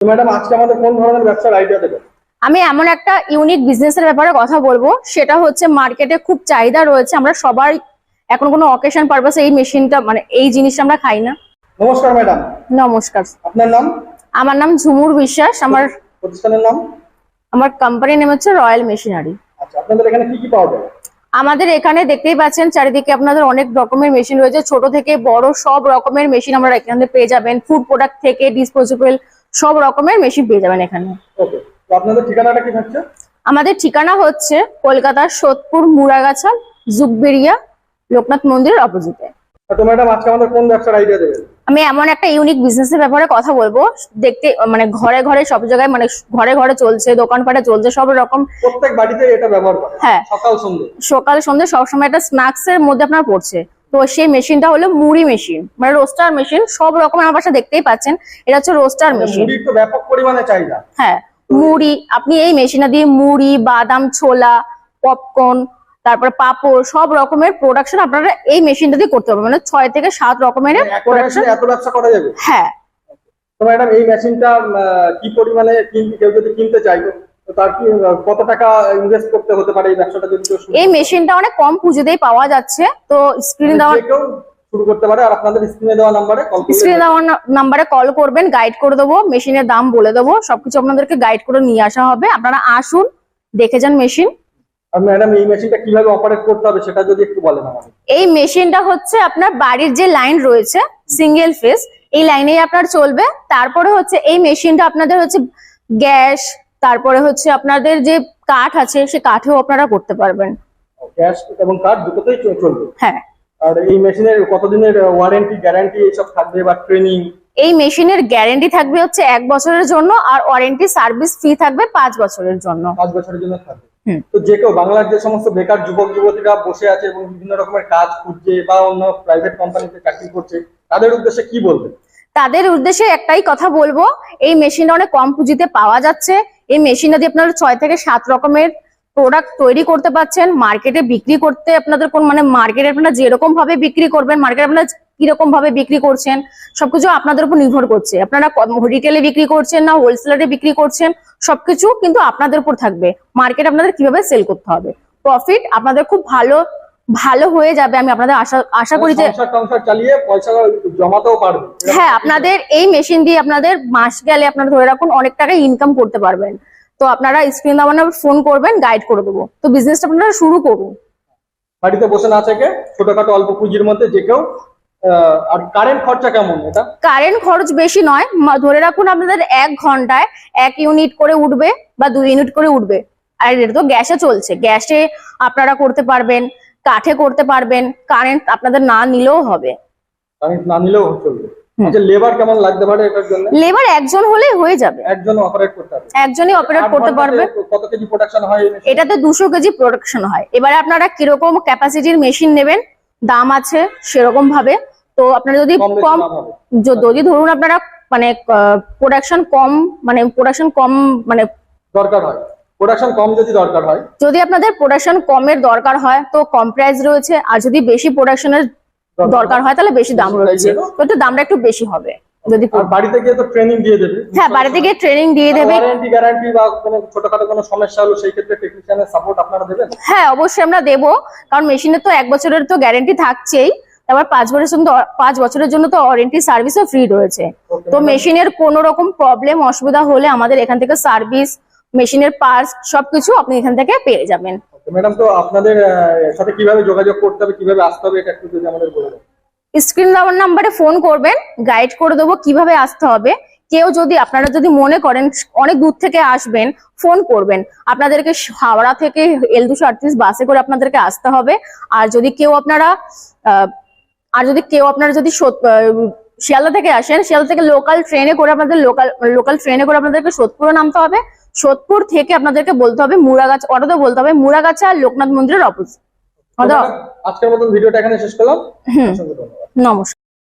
তো ম্যাডাম আজকে আমাদের কোন ধরনের ব্যবসার আইডিয়া দেবেন আমি এমন একটা ইউনিক বিজনেসের ব্যাপারে কথা বলব সেটা হচ্ছে মার্কেটে খুব চাহিদা রয়েছে আমরা সবাই এখন কোনো অকেশন পারপাসে এই মেশিনটা মানে এই জিনিসটা আমরা খাই না। নমস্কার ম্যাডাম। নমস্কার। আপনার নাম? আমার নাম ঝুমুর বিশ্বাস আমার প্রতিষ্ঠানের নাম? আমার কোম্পানির নাম হচ্ছে রয়্যাল মেশিনারি আচ্ছা আপনাদের এখানে কি কি পাওয়া যাবে আমাদের এখানে দেখতেই পাচ্ছেন চারিদিকে আপনাদের অনেক রকমের মেশিন রয়েছে ছোট থেকে বড় সব রকমের মেশিন আমরা এখানে পেয়ে যাবেন ফুড প্রোডাক্ট থেকে ডিসপোজেবল সব রকমের মেশিন পেয়ে যাবেন এখানে। আপনাদের ঠিকানাটা কি থাকছে? আমাদের ঠিকানা হচ্ছে কলকাতার সোদপুর মুরাগাছা জুগবেরিয়া লোকনাথ মন্দিরের অপোজিটে। আমি এমন একটা ইউনিক বিজনেসের ব্যাপারে কথা বলব। দেখতে মানে ঘরে ঘরে সব জায়গায় মানে ঘরে ঘরে চলছে দোকানপাটে চলছে সব রকম। প্রত্যেক বাড়িতে এটা ব্যবহার করে হ্যাঁ। সকাল সন্ধ্যে। সকাল সন্ধ্যে সবসময় একটা স্ন্যাক্স এর মধ্যে আপনার পড়ছে। তো সেই মেশিনটা হলো মুড়ি মেশিন মানে রোস্টার মেশিন সব রকম আমার বাসা দেখতেই পাচ্ছেন। এটা হচ্ছে রোস্টার মেশিন ব্যাপক পরিমাণে চাহিদা। হ্যাঁ মুড়ি আপনি এই মেশিনটা দিয়ে মুড়ি বাদাম ছোলা পপকর্ন তারপর পাপড় সব রকমের প্রোডাকশন আপনারা এই মেশিনটা দিয়ে করতে পারবেন। মানে ছয় থেকে সাত রকমের মানে প্রোডাকশন এত ব্যবসা করা যাবে? হ্যাঁ। তো ম্যাডাম এই মেশিনটা কি পরিমাণে কেউ যদি কিনতে চাইবে তার কি কত টাকা ইনভেস্ট করতে হতে পারে এই ব্যবসাটা যদি এই মেশিনটা অনেক কম পুঁজিতেই পাওয়া যাচ্ছে তো স্ক্রিনে মানে দেওয়া যে শুরু করতে পারে আর আপনাদের স্ক্রিনে দেওয়া নাম্বারে কল স্ক্রিনে দেওয়া নাম্বারে কল করবেন গাইড করে দেবো মেশিনের দাম বলে দেবো সবকিছু আপনাদেরকে গাইড করে নিয়ে আসা হবে। আপনারা আসুন দেখে যান মেশিন। আর ম্যাডাম এই মেশিনটা কীভাবে অপারেট করতে হবে সেটা যদি একটু বলেন আমাকে। এই মেশিনটা হচ্ছে আপনার বাড়ির যে লাইন রয়েছে সিঙ্গেল ফেস এই লাইনেই আপনার চলবে। তারপরে হচ্ছে এই মেশিনটা আপনাদের হচ্ছে গ্যাস তারপরে হচ্ছে আপনাদের যে কাঠ আছে সে কাঠেও আপনারা করতে পারবেন। এবং কার্ড দুটোতেই চলবে? হ্যাঁ। আর এই মেশিনের কতদিনের ওয়ারেন্টি গ্যারান্টি এইসব থাকবে বা ট্রেনিং এই মেশিনের গ্যারেন্টি থাকবে হচ্ছে এক বছরের জন্য আর ওয়ারেন্টি সার্ভিস ফি থাকবে পাঁচ বছরের জন্য। পাঁচ বছরের জন্য থাকবে। তো যে কেউ বাংলার যে সমস্ত বেকার যুবক যুবতীরা বসে আছে এবং বিভিন্ন রকমের কাজ খুঁজছে বা অন্য প্রাইভেট কোম্পানিতে চাকরি করছে তাদের উদ্দেশ্যে কি বলবে তাদের উদ্দেশ্যে একটাই কথা বলব এই মেশিন অনেক কম পুঁজিতে পাওয়া যাচ্ছে। এই মেশিনটা দিয়ে আপনারা ছয় থেকে সাত রকমের প্রোডাক্ট তৈরি করতে পারছেন মার্কেটে বিক্রি করতে আপনাদের কোন মানে মার্কেটে আপনারা যেরকম ভাবে বিক্রি করবেন মার্কেটে আপনারা কীরকম ভাবে বিক্রি করছেন, সবকিছু আপনাদের উপর নির্ভর করছে। আপনারা রিটেলে বিক্রি করছেন না হোলসেলারে বিক্রি করছেন, সবকিছু কিন্তু আপনাদের উপর থাকবে। মার্কেট আপনাদের কীভাবে সেল করতে হবে? প্রফিট আপনাদের খুব ভালো ভালো হয়ে যাবে আমি আপনাদের আশা আশা করি যে চালিয়ে পয়সা জমাতেও পারবে। হ্যাঁ আপনাদের এই মেশিন দিয়ে আপনাদের মাস গেলে আপনারা ধরে রাখুন অনেক টাকা ইনকাম করতে পারবেন। তো আপনারা স্ক্রিন দাবানো ফোন করবেন গাইড করে দেবো। তো বিজনেসটা আপনারা শুরু করুন। বাড়িতে বসে না থেকে ছোটখাটো অল্প পুঁজির মধ্যে যে কেউ আর কারেন্ট খরচা কেমন এটা? কারেন্ট খরচ বেশি নয় ধরে রাখুন আপনাদের এক ঘন্টায় এক ইউনিট করে উঠবে বা দুই ইউনিট করে উঠবে। আর এটা তো গ্যাসে চলছে গ্যাসে আপনারা করতে পারবেন। কাঠে করতে পারবেন কারেন্ট আপনাদের না নিলেও হবে। কারেন্ট না নিলেও চলবে। আচ্ছা লেবার কেমন লাগতে পারে এটার জন্য? লেবার একজন হলেই হয়ে যাবে। একজন অপারেট করতে হবে। একজনই অপারেট করতে ঘন্টাতে পারবে। কত কেজি প্রোডাকশন হয় এটাতে দুশো কেজি প্রোডাকশন হয়। এবারে আপনারা কীরকম ক্যাপাসিটির মেশিন নেবেন দাম আছে সেরকম ভাবে। তো আপনারা যদি কম যদি ধরুন আপনারা মানে প্রোডাকশন কম মানে প্রোডাকশন কম মানে দরকার হয়। প্রোডাকশন কম যদি দরকার হয়? যদি আপনাদের প্রোডাকশন কমের দরকার হয় তো কম প্রাইস রয়েছে। আর যদি বেশি প্রোডাকশনের দরকার হয় তাহলে বেশি দাম রয়েছে। তো একটু দামটা একটু বেশি হবে। যদি বাড়িতে গিয়ে তো ট্রেনিং দিয়ে দেবে। হ্যাঁ বাড়িতে গিয়ে ট্রেনিং দিয়ে দেবে। ওয়ারেন্টি গ্যারান্টি বা কোনো ছোটখাটো কোনো সমস্যা হলো সেই ক্ষেত্রে টেকনিশিয়ানের সাপোর্ট আপনারা দেবেন? হ্যাঁ অবশ্যই আমরা দেবো। কারণ মেশিনের তো এক বছরের তো গ্যারেন্টি থাকছেই। তারপর পাঁচ বছরের জন্য পাঁচ বছরের জন্য তো ওয়ারেন্টি সার্ভিসও ফ্রি রয়েছে। তো মেশিনের কোনো রকম প্রবলেম অসুবিধা হলে আমাদের এখান থেকে সার্ভিস মেশিনের পার্টস সবকিছু আপনি এখান থেকে পেয়ে যাবেন। ম্যাডাম তো আপনাদের সাথে কীভাবে যোগাযোগ করতে হবে কীভাবে আসতে হবে এটা একটু যদি আমাদের বলে দেন। স্ক্রিন দেওয়ার নাম্বারে ফোন করবেন গাইড করে দেবো কীভাবে আসতে হবে। কেউ যদি আপনারা যদি মনে করেন অনেক দূর থেকে আসবেন ফোন করবেন। আপনাদেরকে হাওড়া থেকে এল দুশো আটত্রিশ বাসে করে আপনাদেরকে আসতে হবে। আর যদি কেউ আপনারা আহ, আর যদি কেউ আপনারা যদি শিয়ালদা থেকে আসেন শিয়ালদা থেকে লোকাল ট্রেনে করে আপনাদের লোকাল লোকাল ট্রেনে করে আপনাদেরকে সোদপুরে নামতে হবে। সোদপুর থেকে আপনাদেরকে বলতে হবে মুড়াগাছ অটোতে বলতে হবে মুড়াগাছা আর লোকনাথ মন্দিরের অপোজিট আজকের মতন ভিডিওটা এখানে শেষ করলাম। নমস্কার।